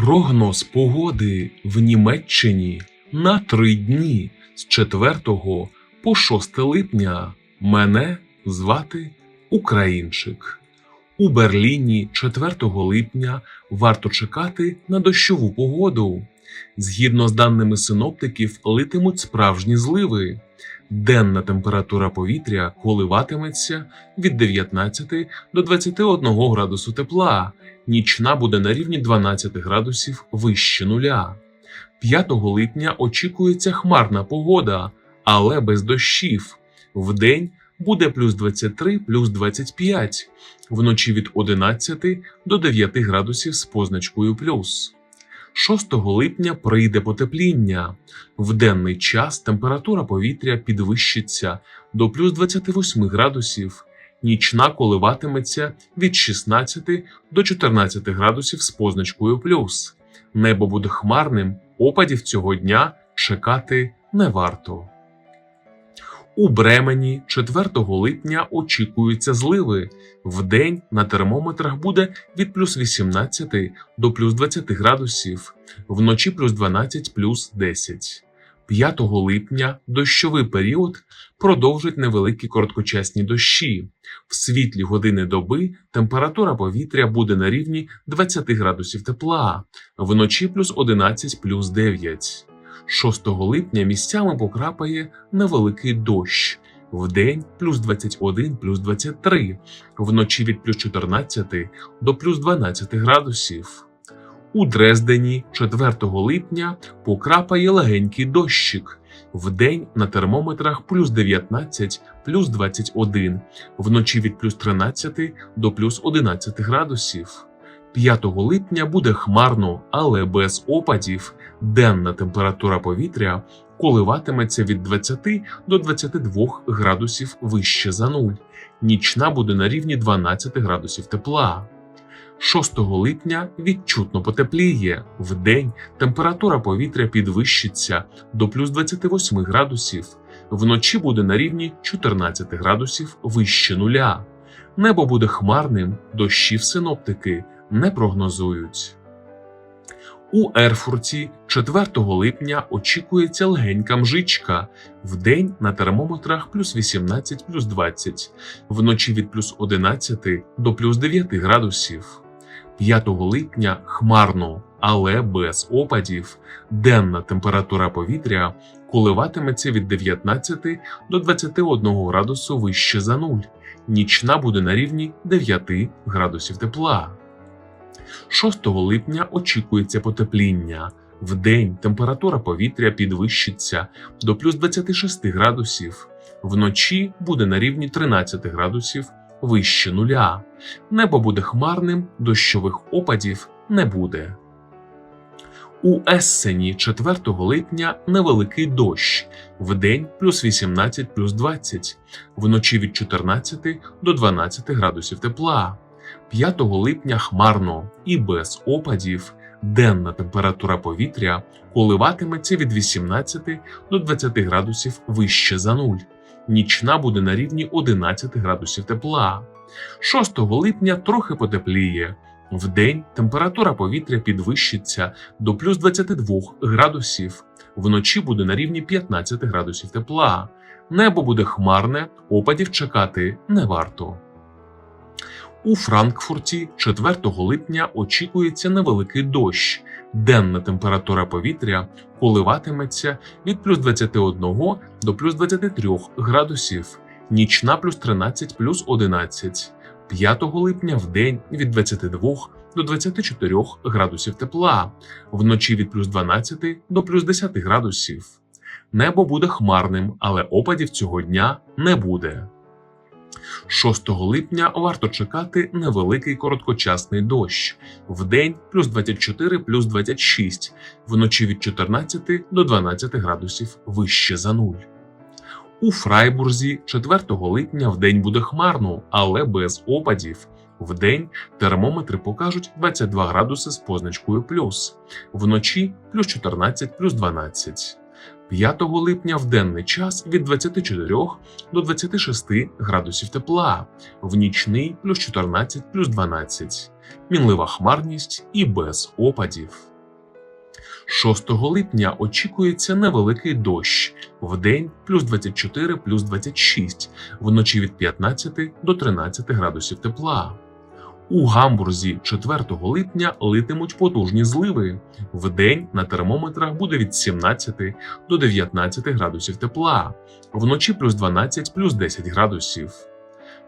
Прогноз погоди в Німеччині на три дні з 4 по 6 липня. Мене звати Українчик. У Берліні 4 липня варто чекати на дощову погоду. Згідно з даними синоптиків, литимуть справжні зливи. Денна температура повітря коливатиметься від 19 до 21 градусу тепла, нічна буде на рівні 12 градусів вище нуля. 5 липня очікується хмарна погода, але без дощів. Вдень буде плюс 23, плюс 25, вночі від 11 до 9 градусів з позначкою плюс. 6 липня прийде потепління. В денний час температура повітря підвищиться до плюс 28 градусів, нічна коливатиметься від 16 до 14 градусів з позначкою плюс. Небо буде хмарним, опадів цього дня чекати не варто. У Бремені 4 липня очікуються зливи. Вдень на термометрах буде від плюс 18 до плюс 20 градусів, вночі плюс 12 плюс 10. 5 липня дощовий період продовжить невеликі короткочасні дощі. В світлі години доби температура повітря буде на рівні 20 градусів тепла, вночі плюс 11 плюс 9. 6 липня місцями покрапає невеликий дощ. Вдень плюс 21 плюс 23, вночі від плюс 14 до плюс 12 градусів. У Дрездені 4 липня покрапає легенький дощик. Вдень на термометрах плюс 19 плюс 21, вночі від плюс 13 до плюс 11 градусів. 5 липня буде хмарно, але без опадів. Денна температура повітря коливатиметься від 20 до 22 градусів вище за нуль. Нічна буде на рівні 12 градусів тепла. 6 липня відчутно потепліє. Вдень температура повітря підвищиться до плюс 28 градусів. Вночі буде на рівні 14 градусів вище нуля. Небо буде хмарним, дощів синоптики не прогнозують. У Ерфурті 4 липня очікується легенька мжичка. Вдень на термометрах плюс 18 плюс 20, вночі від плюс 11 до плюс 9 градусів. 5 липня хмарно, але без опадів. Денна температура повітря коливатиметься від 19 до 21 градусу вище за нуль. Нічна буде на рівні 9 градусів тепла. 6 липня очікується потепління. Вдень температура повітря підвищиться до плюс 26 градусів, вночі буде на рівні 13 градусів вище нуля. Небо буде хмарним, дощових опадів не буде. У Ессені 4 липня невеликий дощ, вдень плюс 18 плюс 20, вночі від 14 до 12 градусів тепла. 5 липня хмарно і без опадів. Денна температура повітря коливатиметься від 18 до 20 градусів вище за нуль. Нічна буде на рівні 11 градусів тепла. 6 липня трохи потепліє. Вдень температура повітря підвищиться до плюс 22 градусів. Вночі буде на рівні 15 градусів тепла. Небо буде хмарне, опадів чекати не варто. У Франкфурті 4 липня очікується невеликий дощ. Денна температура повітря коливатиметься від плюс 21 до плюс 23 градусів, нічна плюс 13 плюс 11. 5 липня в день від 22 до 24 градусів тепла, вночі від плюс 12 до плюс 10 градусів. Небо буде хмарним, але опадів цього дня не буде. 6 липня варто чекати невеликий короткочасний дощ. Вдень плюс 24 плюс 26, вночі від 14 до 12 градусів вище за нуль. У Фрайбурзі 4 липня вдень буде хмарно, але без опадів. Вдень термометри покажуть 22 градуси з позначкою плюс, вночі плюс 14 плюс 12. 5 липня в денний час від 24 до 26 градусів тепла, в нічний плюс 14 плюс 12, мінлива хмарність і без опадів. 6 липня очікується невеликий дощ, вдень плюс 24 плюс 26, вночі від 15 до 13 градусів тепла. У Гамбурзі 4 липня литимуть потужні зливи. Вдень на термометрах буде від 17 до 19 градусів тепла, вночі плюс 12 плюс 10 градусів.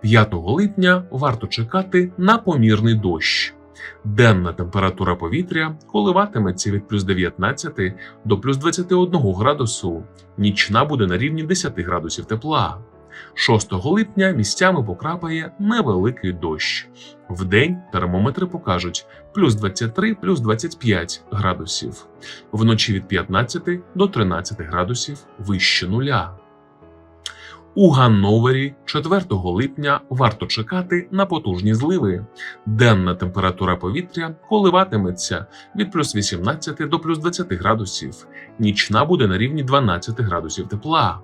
5 липня варто чекати на помірний дощ. Денна температура повітря коливатиметься від плюс 19 до плюс 21 градусу, нічна буде на рівні 10 градусів тепла. 6 липня місцями покрапає невеликий дощ. Вдень термометри покажуть плюс 23 плюс 25 градусів, вночі від 15 до 13 градусів вище нуля. У Ганновері 4 липня варто чекати на потужні зливи. Денна температура повітря коливатиметься від плюс 18 до плюс 20 градусів, нічна буде на рівні 12 градусів тепла.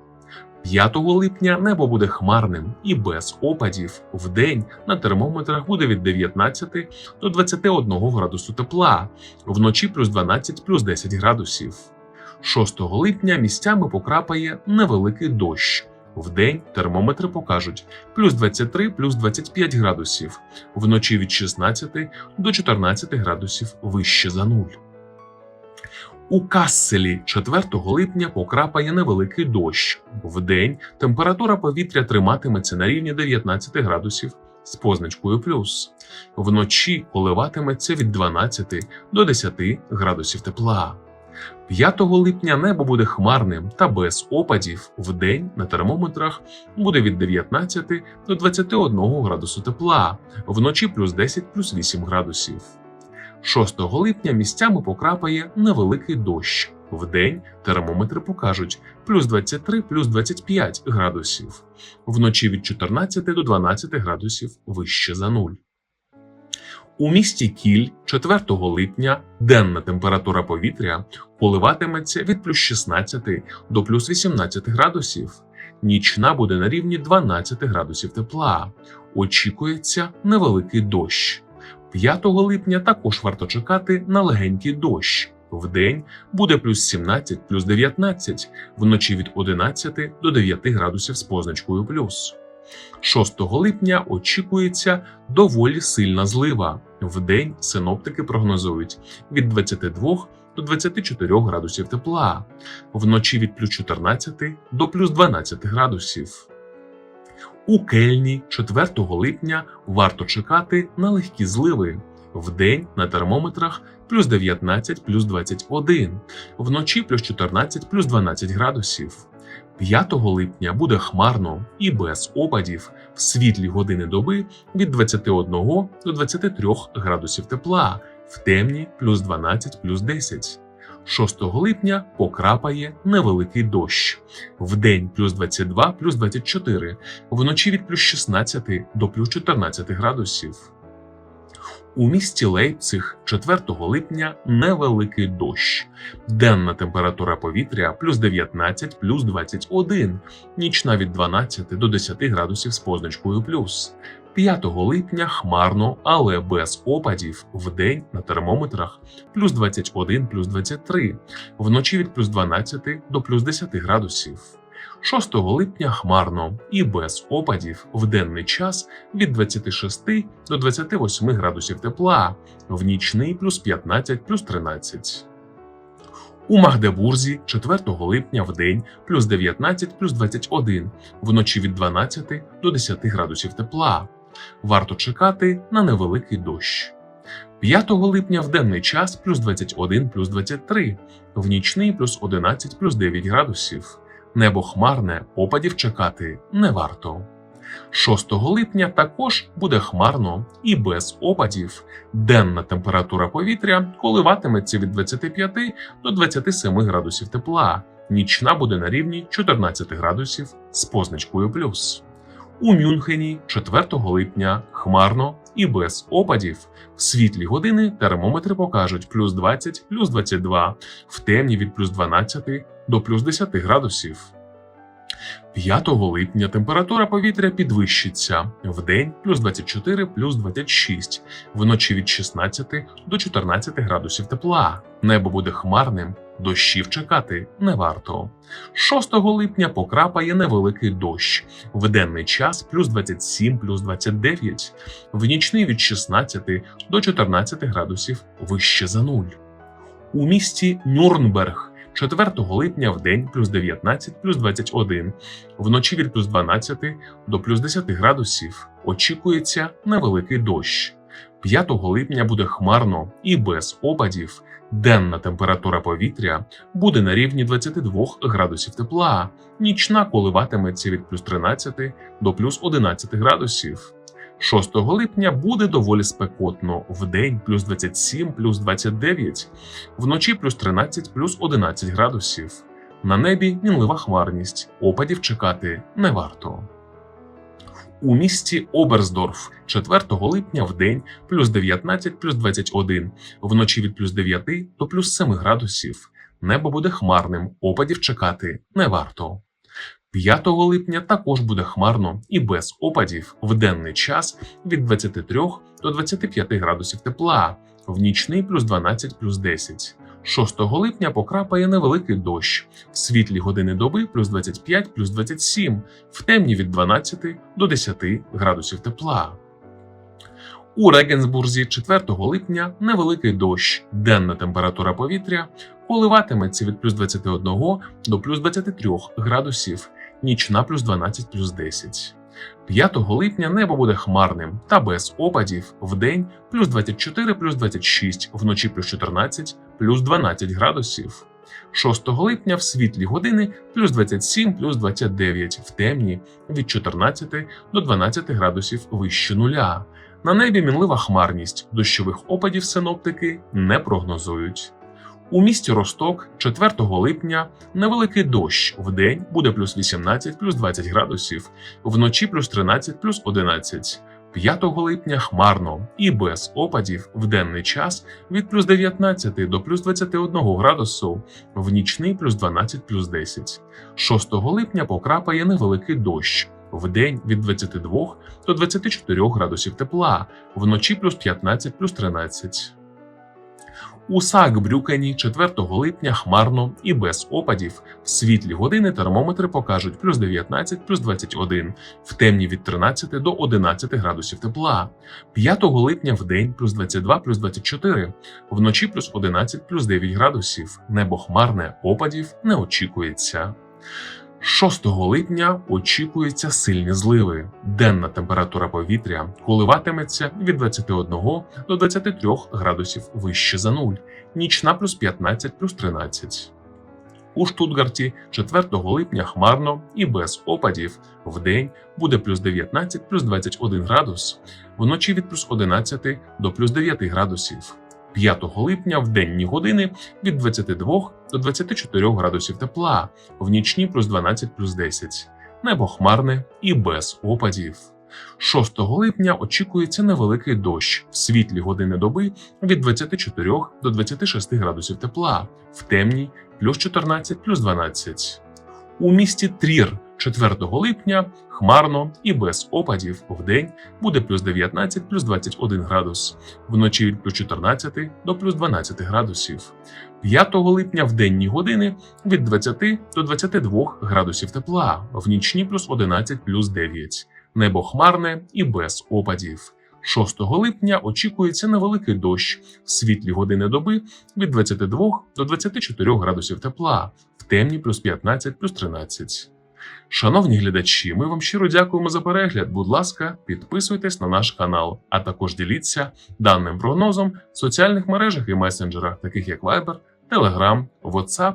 5 липня небо буде хмарним і без опадів. Вдень на термометрах буде від 19 до 21 градусу тепла, вночі плюс 12 плюс 10 градусів. 6 липня місцями покрапає невеликий дощ. Вдень термометри покажуть плюс 23 плюс 25 градусів, вночі від 16 до 14 градусів вище за нуль. У Касселі 4 липня покрапає невеликий дощ. Вдень температура повітря триматиметься на рівні 19 градусів з позначкою плюс. Вночі коливатиметься від 12 до 10 градусів тепла. 5 липня небо буде хмарним та без опадів. Вдень на термометрах буде від 19 до 21 градусу тепла, вночі плюс 10 плюс 8 градусів. 6 липня місцями покрапає невеликий дощ. Вдень термометри покажуть плюс 23 плюс 25 градусів, вночі від 14 до 12 градусів вище за нуль. У місті Кіль 4 липня денна температура повітря коливатиметься від плюс 16 до плюс 18 градусів. Нічна буде на рівні 12 градусів тепла. Очікується невеликий дощ. 5 липня також варто чекати на легенький дощ. Вдень буде плюс 17 плюс 19, вночі від 11 до 9 градусів з позначкою плюс. 6 липня очікується доволі сильна злива. Вдень синоптики прогнозують від 22 до 24 градусів тепла, вночі від плюс 14 до плюс 12 градусів. У Кельні 4 липня варто чекати на легкі зливи. Вдень на термометрах плюс 19 плюс 21, вночі плюс 14 плюс 12 градусів. 5 липня буде хмарно і без опадів в світлі години доби від 21 до 23 градусів тепла, в темні плюс 12 плюс 10. 6 липня покрапає невеликий дощ. Вдень плюс 22 плюс 24, вночі від плюс 16 до плюс 14 градусів. У місті Лейпциг 4 липня невеликий дощ. Денна температура повітря плюс 19 плюс 21, нічна від 12 до 10 градусів з позначкою плюс. 5 липня хмарно, але без опадів. Вдень на термометрах плюс 21 плюс 23, вночі від плюс 12 до плюс 10 градусів. 6 липня хмарно і без опадів в денний час від 26 до 28 градусів тепла, в нічний плюс 15 плюс 13. У Магдебурзі 4 липня в день плюс 19 плюс 21, вночі від 12 до 10 градусів тепла. Варто чекати на невеликий дощ. 5 липня в денний час плюс 21 плюс 23, в нічний плюс 11 плюс 9 градусів. Небо хмарне, опадів чекати не варто. 6 липня також буде хмарно і без опадів. Денна температура повітря коливатиметься від 25 до 27 градусів тепла. Нічна буде на рівні 14 градусів з позначкою плюс. У Мюнхені 4 липня хмарно і без опадів. В світлі години термометри покажуть плюс 20, плюс 22, в темні від плюс 12 до плюс 10 градусів. 5 липня температура повітря підвищиться вдень плюс 24 плюс 26, вночі від 16 до 14 градусів тепла. Небо буде хмарним, дощів чекати не варто. 6 липня покрапає невеликий дощ, в денний час плюс 27 плюс 29, в нічний від 16 до 14 градусів вище за нуль. У місті Нюрнберг 4 липня в день плюс 19 плюс 21, вночі від плюс 12 до плюс 10 градусів очікується невеликий дощ. 5 липня буде хмарно і без опадів. Денна температура повітря буде на рівні 22 градусів тепла, нічна коливатиметься від плюс 13 до плюс 11 градусів. 6 липня буде доволі спекотно, вдень плюс 27 плюс 29, вночі плюс 13 плюс 11 градусів. На небі мінлива хмарність, опадів чекати не варто. У місті Оберсдорф 4 липня в день плюс 19 плюс 21, вночі від плюс 9 до плюс 7 градусів. Небо буде хмарним, опадів чекати не варто. 5 липня також буде хмарно і без опадів в денний час від 23 до 25 градусів тепла, в нічний плюс 12 плюс 10. 6 липня покрапає невеликий дощ, в світлі години доби плюс 25 плюс 27, в темні від 12 до 10 градусів тепла. У Регенсбурзі 4 липня невеликий дощ, денна температура повітря коливатиметься від плюс 21 до плюс 23 градусів, нічна плюс 12 плюс 10. 5 липня небо буде хмарним та без опадів вдень плюс 24 плюс 26, вночі плюс 14 плюс 12 градусів. 6 липня в світлі години плюс 27 плюс 29, в темні від 14 до 12 градусів вище нуля. На небі мінлива хмарність, дощових опадів синоптики не прогнозують. У місті Росток 4 липня невеликий дощ вдень буде плюс 18 плюс 20 градусів, вночі плюс 13 плюс 11. 5 липня хмарно і без опадів в денний час від плюс 19 до плюс 21 градусу, в нічний плюс 12 плюс 10. 6 липня покрапає невеликий дощ. Вдень від 22 до 24 градусів тепла, вночі плюс 15 плюс 13. У Сакбрюкені 4 липня хмарно і без опадів. В світлі години термометри покажуть плюс 19 плюс 21, в темні від 13 до 11 градусів тепла. 5 липня в день плюс 22 плюс 24, вночі плюс 11 плюс 9 градусів. Небо хмарне, опадів не очікується. 6 липня очікуються сильні зливи. Денна температура повітря коливатиметься від 21 до 23 градусів вище за нуль, нічна плюс 15 плюс 13. У Штутгарті 4 липня хмарно і без опадів. Вдень буде плюс 19 плюс 21 градус, вночі від плюс 11 до плюс 9 градусів. 5 липня в денні години від 22 до 24 градусів тепла, в нічні плюс 12 плюс 10. Небо хмарне і без опадів. 6 липня очікується невеликий дощ в світлі години доби від 24 до 26 градусів тепла, в темній плюс 14 плюс 12. У місті Трір 4 липня хмарно і без опадів вдень буде плюс 19 плюс 21 градус, вночі плюс 14 до плюс 12 градусів. 5 липня в денні години від 20 до 22 градусів тепла, в нічні плюс 11 плюс 9. Небо хмарне і без опадів. 6 липня очікується невеликий дощ світлі години доби від 22 до 24 градусів тепла, в темні плюс 15 плюс 13. Шановні глядачі, ми вам щиро дякуємо за перегляд. Будь ласка, підписуйтесь на наш канал, а також діліться даним прогнозом в соціальних мережах і месенджерах, таких як Viber, Telegram, WhatsApp,